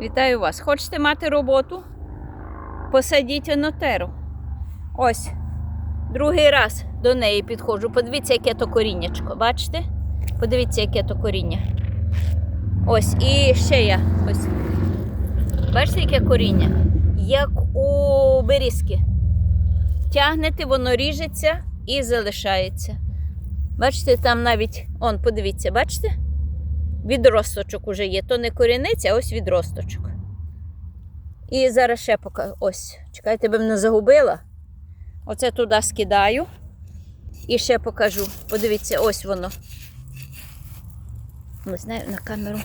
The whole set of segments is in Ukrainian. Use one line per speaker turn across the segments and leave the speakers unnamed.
Вітаю вас. Хочете мати роботу? Посадіть енотеру. Ось. Другий раз до неї підходжу. Подивіться, яке то коріннячко. Бачите? Подивіться, яке то коріння. Ось, і ще я. Ось. Бачите, яке коріння? Як у берізки. Тягнете, воно ріжеться і залишається. Бачите, там навіть, он, подивіться, бачите? Відросточок уже є. То не корінець, а ось відросточок. І зараз ще покажу. Ось, чекайте, би мене загубила. Оце туди скидаю. І ще покажу. Подивіться, ось воно. Не знаю, на камеру.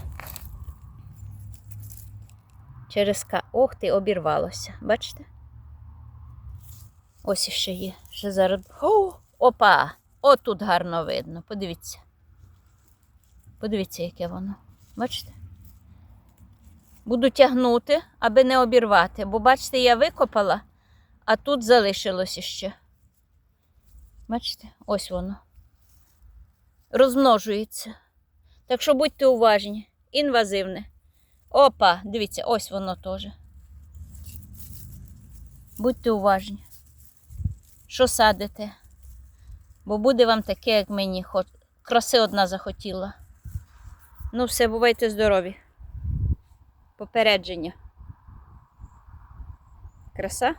Через ка. Ох ти, обірвалося. Бачите? Ось іще є. Ще зараз. О, опа! Отут гарно видно. Подивіться. Подивіться, яке воно. Бачите? Буду тягнути, аби не обірвати. Бо, бачите, я викопала, а тут залишилось іще. Бачите, ось воно. Розмножується. Так що будьте уважні. Інвазивне. Опа, дивіться, ось воно теж. Будьте уважні. Що садите? Бо буде вам таке, як мені. Хоч... Краси одна захотіла. Ну, все, бувайте здорові. Попередження. Краса?